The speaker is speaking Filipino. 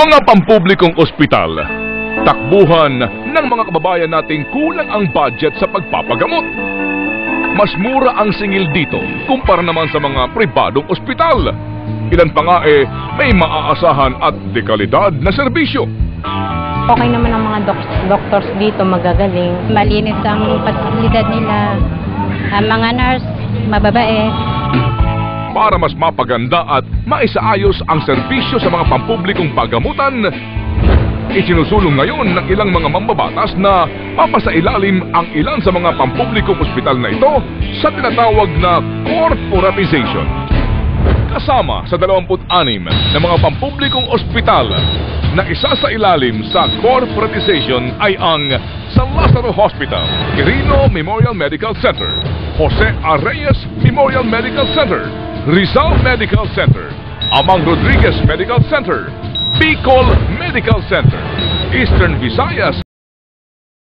Mga pampublikong ospital, takbuhan ng mga kababayan nating kulang ang budget sa pagpapagamot. Mas mura ang singil dito kumpara naman sa mga pribadong ospital. Ilan pa nga eh, may maaasahan at dekalidad na serbisyo. Okay naman ang mga doc- doctors dito, magagaling. Malinis ang pasilidad nila. Ang mga nurse, mababait. Para mas mapaganda at maisaayos ang serbisyo sa mga pampublikong pagamutan, isinusulong ngayon ng ilang mga mambabatas na papasailalim ang ilan sa mga pampublikong ospital na ito sa tinatawag na corporatization. Kasama sa 26 na mga pampublikong ospital na isa sa ilalim sa corporatization ay ang San Lazaro Hospital, Quirino Memorial Medical Center, Jose Arreyes Memorial Medical Center, Rizal Medical Center, Amang Rodriguez Medical Center, Bicol Medical Center, Eastern Visayas